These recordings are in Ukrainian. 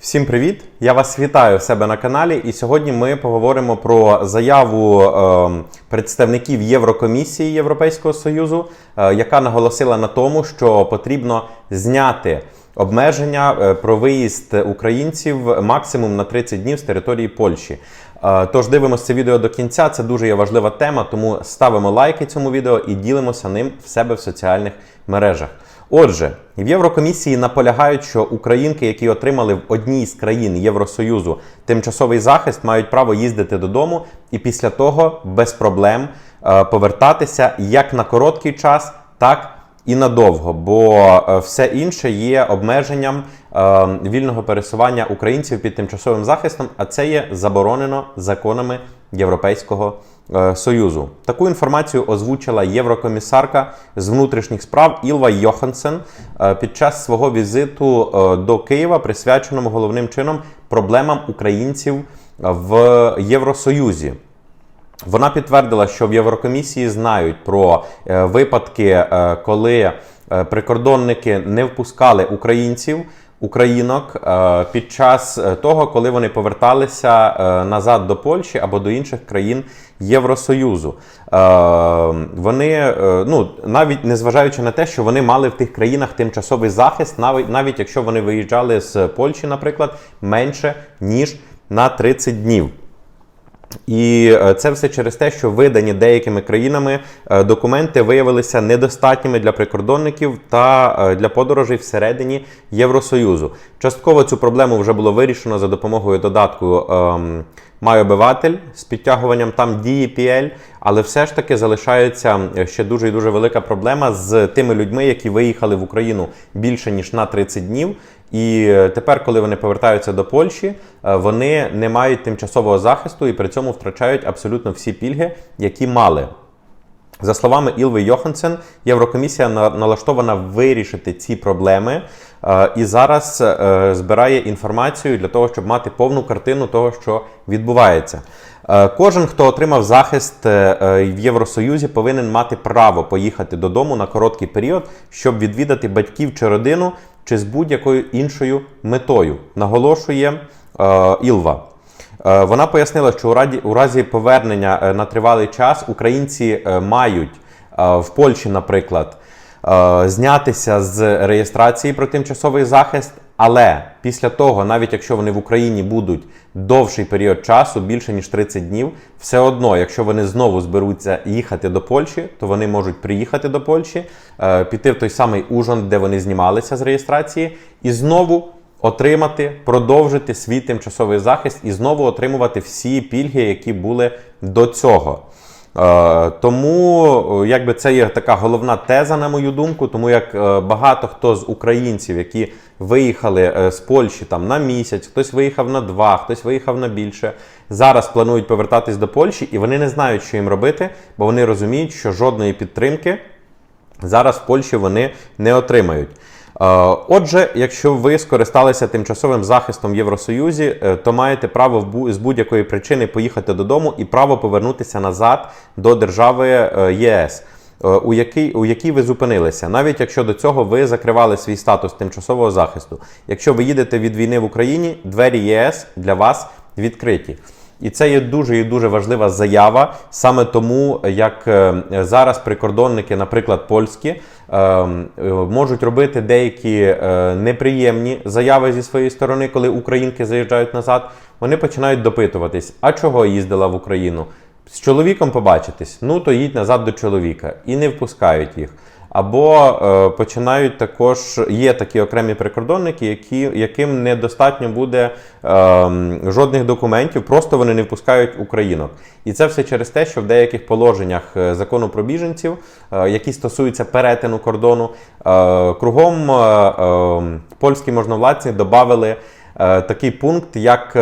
Всім привіт! Я вас вітаю в себе на каналі. І сьогодні ми поговоримо про заяву е, представників Єврокомісії Європейського Союзу, е, яка наголосила на тому, що потрібно зняти обмеження е, про виїзд українців максимум на 30 днів з території Польщі. Е, Тож дивимося це відео до кінця. Це дуже є важлива тема, тому ставимо лайки цьому відео і ділимося ним в себе в соціальних мережах. Отже, в Єврокомісії наполягають, що українки, які отримали в одній з країн Євросоюзу тимчасовий захист, мають право їздити додому і після того без проблем е, повертатися як на короткий час, так і надовго, бо е, все інше є обмеженням е, вільного пересування українців під тимчасовим захистом, а це є заборонено законами Європейського е, Союзу. Таку інформацію озвучила єврокомісарка з внутрішніх справ Ілва Йохансен під час свого візиту до Києва, присвяченому головним чином проблемам українців в Євросоюзі. Вона підтвердила, що в Єврокомісії знають про е, випадки, е, коли е, прикордонники не впускали українців. Українок під час того, коли вони поверталися назад до Польщі або до інших країн Євросоюзу, вони ну навіть незважаючи на те, що вони мали в тих країнах тимчасовий захист, навіть навіть якщо вони виїжджали з Польщі, наприклад, менше ніж на 30 днів. І е, це все через те, що видані деякими країнами е, документи виявилися недостатніми для прикордонників та е, для подорожей всередині Євросоюзу. Частково цю проблему вже було вирішено за допомогою додатку ем, «Май обиватель» з підтягуванням там дії PL, але все ж таки залишається ще дуже і дуже велика проблема з тими людьми, які виїхали в Україну більше ніж на 30 днів. І е, тепер, коли вони повертаються до Польщі, е, вони не мають тимчасового захисту і при цьому втрачають абсолютно всі пільги, які мали. За словами Ілви Йохансен, Єврокомісія на- налаштована вирішити ці проблеми е, і зараз збирає інформацію для того, щоб мати повну картину того, що відбувається. Кожен, хто отримав захист в Євросоюзі, повинен мати право поїхати додому на короткий період, щоб відвідати батьків чи родину, чи з будь-якою іншою метою, наголошує е, Ілва. Е, Вона пояснила, що у раді у разі повернення е, на тривалий час українці е, мають е, в Польщі, наприклад, е, знятися з реєстрації про тимчасовий захист. Але після того, навіть якщо вони в Україні будуть довший період часу, більше ніж 30 днів, все одно, якщо вони знову зберуться їхати до Польщі, то вони можуть приїхати до Польщі, е, піти в той самий Ужгород, де вони знімалися з реєстрації, і знову отримати, продовжити свій тимчасовий захист і знову отримувати всі пільги, які були до цього. Е, Тому е, якби це є така головна теза, на мою думку, тому як е, багато хто з українців, які виїхали з Польщі там на місяць, хтось виїхав на два, хтось виїхав на більше. Зараз планують повертатись до Польщі, і вони не знають, що їм робити, бо вони розуміють, що жодної підтримки зараз в Польщі вони не отримають. Е, Отже, якщо ви скористалися тимчасовим захистом в Євросоюзі, е, то маєте право з будь-якої причини поїхати додому і право повернутися назад до держави е, ЄС. У якій, у якій ви зупинилися, навіть якщо до цього ви закривали свій статус тимчасового захисту. Якщо ви їдете від війни в Україні, двері ЄС для вас відкриті. І це є дуже і дуже важлива заява, саме тому, як е, зараз прикордонники, наприклад, польські, е, можуть робити деякі е, неприємні заяви зі своєї сторони, коли українки заїжджають назад. Вони починають допитуватись, а чого їздила в Україну? З чоловіком побачитись, ну то їдь назад до чоловіка і не впускають їх. Або е, починають також, є такі окремі прикордонники, які, яким недостатньо буде е, жодних документів, просто вони не впускають українок. І це все через те, що в деяких положеннях е, закону про біженців, е, які стосуються перетину кордону, е, кругом е, е, польські можновладці додали е, такий пункт, як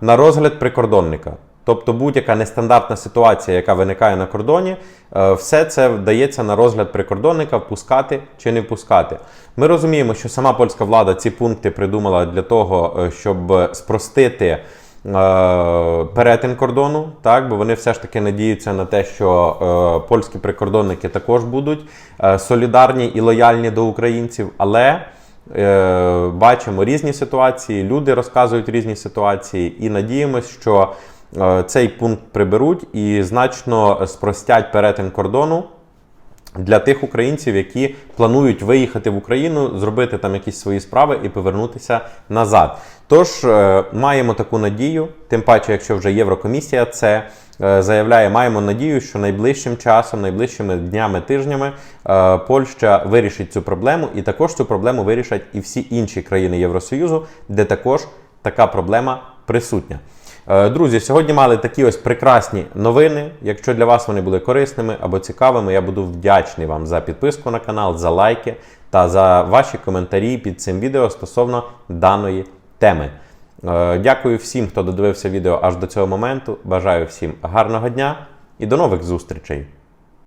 на розгляд прикордонника. Тобто будь-яка нестандартна ситуація, яка виникає на кордоні, е, все це вдається на розгляд прикордонника впускати чи не впускати. Ми розуміємо, що сама польська влада ці пункти придумала для того, е, щоб спростити е, перетин кордону, так, бо вони все ж таки надіються на те, що польські прикордонники також будуть солідарні і лояльні до українців. Але бачимо різні ситуації, люди розказують різні ситуації, і надіємось, що цей пункт приберуть і значно спростять перетин кордону для тих українців, які планують виїхати в Україну, зробити там якісь свої справи і повернутися назад. Тож е, маємо таку надію, тим паче, якщо вже Єврокомісія це е, заявляє, маємо надію, що найближчим часом, найближчими днями, тижнями е, Польща вирішить цю проблему, і також цю проблему вирішать і всі інші країни Євросоюзу, де також така проблема присутня. Е, Друзі, сьогодні мали такі ось прекрасні новини. Якщо для вас вони були корисними або цікавими, я буду вдячний вам за підписку на канал, за лайки та за ваші коментарі під цим відео стосовно даної теми. Е, Дякую всім, хто додивився відео аж до цього моменту. Бажаю всім гарного дня і до нових зустрічей!